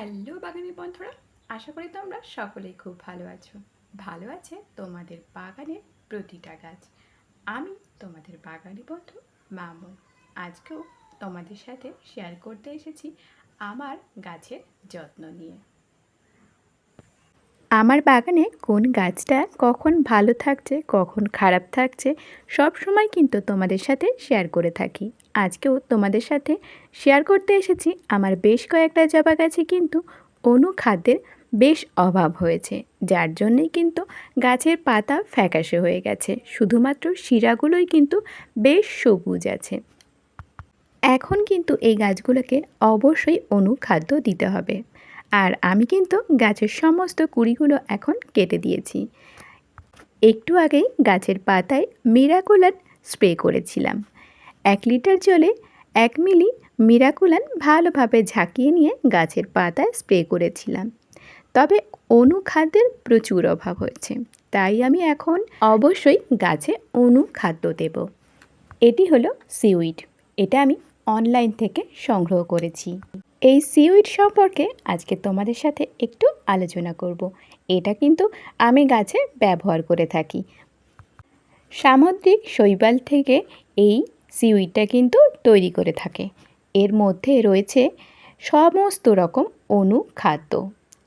Hello বাগানি বন্ধুরা, আশা করি তোমরা সকলেই খুব ভালো আছো। ভালো আছে তোমাদের বাগানের প্রতিটা গাছ। আমি তোমাদের বাগানি বন্ধু মামুন আজকেও তোমাদের সাথে শেয়ার করতে এসেছি আমার গাছের যত্ন নিয়ে। আমার বাগানে কোন গাছটা কখন ভালো থাকছে, কখন খারাপ থাকছে, সব সময় কিন্তু তোমাদের সাথে শেয়ার করে থাকি। আজকেও তোমাদের সাথে শেয়ার করতে এসেছি। আমার বেশ কয়েকটা জবা গাছে কিন্তু অনুখাদ্যের বেশ অভাব হয়েছে, যার জন্যই কিন্তু গাছের পাতা ফ্যাকাশে হয়ে গেছে। শুধুমাত্র শিরাগুলোই কিন্তু বেশ সবুজ আছে। এখন কিন্তু এই গাছগুলোকে অবশ্যই অনুখাদ্য দিতে হবে। আর আমি কিন্তু গাছের সমস্ত কুড়িগুলো এখন কেটে দিয়েছি। একটু আগেই গাছের পাতায় মিরাকুলান স্প্রে করেছিলাম। এক লিটার জলে এক মিলি মিরাকুলান ভালোভাবে ঝাঁকিয়ে নিয়ে গাছের পাতায় স্প্রে করেছিলাম। তবে অনুখাদ্যের প্রচুর অভাব হয়েছে, তাই আমি এখন অবশ্যই গাছে অনুখাদ্য দেব। এটি হলো সিউইড। এটা আমি অনলাইন থেকে সংগ্রহ করেছি। এই সিউইড সম্পর্কে আজকে তোমাদের সাথে একটু আলোচনা করব। এটা কিন্তু আমি গাছে ব্যবহার করে থাকি। সামুদ্রিক শৈবাল থেকে এই সিউইডটা কিন্তু তৈরি করে থাকে। এর মধ্যে রয়েছে সমস্ত রকম অনুখাদ্য।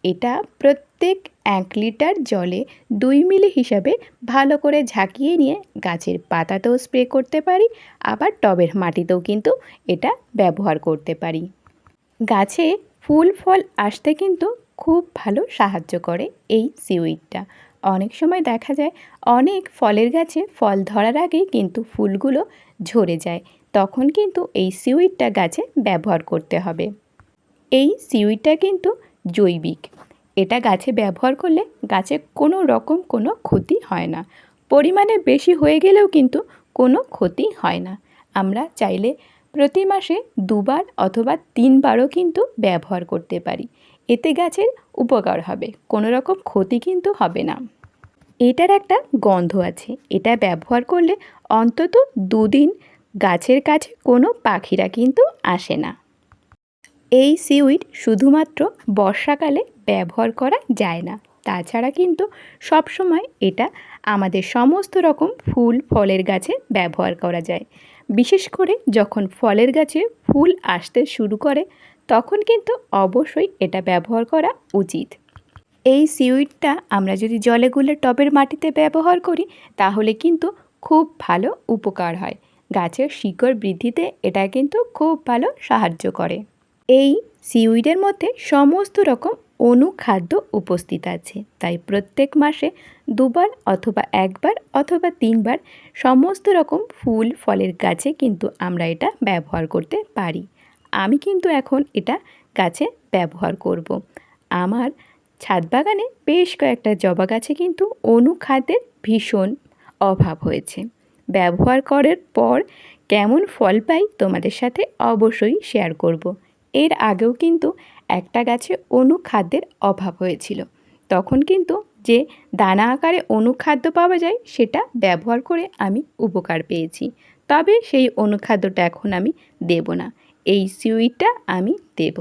এটা প্রত্যেক এক লিটার জলে দুই মিলি হিসাবে ভালো করে ঝাঁকিয়ে নিয়ে গাছের পাতাতেও স্প্রে করতে পারি, আবার টবের মাটিতেও কিন্তু এটা ব্যবহার করতে পারি। গাছে ফুল, ফল আসতে কিন্তু খুব ভালো সাহায্য করে এই সিউইডটা। অনেক সময় দেখা যায় অনেক ফলের গাছে ফল ধরার আগেই কিন্তু ফুলগুলো ঝরে যায়। তখন কিন্তু এই সিউইডটা গাছে ব্যবহার করতে হবে। এই সিউইডটা কিন্তু জৈবিক। এটা গাছে ব্যবহার করলে গাছে কোনো রকম কোনো ক্ষতি হয় না। পরিমাণে বেশি হয়ে গেলেও কিন্তু কোনো ক্ষতি হয় না। আমরা চাইলে প্রতি মাসে দুবার অথবা তিনবারও কিন্তু ব্যবহার করতে পারি। এতে গাছের উপকার হবে, কোনো রকম ক্ষতি কিন্তু হবে না। এটার একটা গন্ধ আছে, এটা ব্যবহার করলে অন্তত দুদিন গাছের কাছে কোনো পাখিরা কিন্তু আসে না। এই সিউইড শুধুমাত্র বর্ষাকালে ব্যবহার করা যায় না, তাছাড়া কিন্তু সবসময় এটা আমাদের সমস্ত রকম ফুল, ফলের গাছে ব্যবহার করা যায়। বিশেষ করে যখন ফলের গাছে ফুল আসতে শুরু করে, তখন কিন্তু অবশ্যই এটা ব্যবহার করা উচিত। এই সিউইডটা আমরা যদি জলে গুলে টবের মাটিতে ব্যবহার করি, তাহলে কিন্তু খুব ভালো উপকার হয়। গাছের শিকড় বৃদ্ধিতে এটা কিন্তু খুব ভালো সাহায্য করে। এই সিউইডের মধ্যে সমস্ত রকম অনুখাদ্য উপস্থিত আছে তাই প্রত্যেক মাসে দুবার অথবা একবার অথবা তিনবার সমস্ত রকম ফুল, ফলের গাছে কিন্তু আমরা এটা ব্যবহার করতে পারি আমি কিন্তু এখন এটা গাছে ব্যবহার করব। আমার ছাদ বাগানে বেশ কয়েকটা জবা গাছে কিন্তু অনুখাদ্যের ভীষণ অভাব হয়েছে ব্যবহার করার পর কেমন ফল পাই তোমাদের সাথে অবশ্যই শেয়ার করব। এর আগেও কিন্তু একটা গাছে অনুখাদ্যের অভাব হয়েছিল। তখন কিন্তু যে দানা আকারে অনুখাদ্য পাওয়া যায়, সেটা ব্যবহার করে আমি উপকার পেয়েছি। তবে সেই অনুখাদ্যটা এখন আমি দেব না। এই সুইটটা আমি দেব।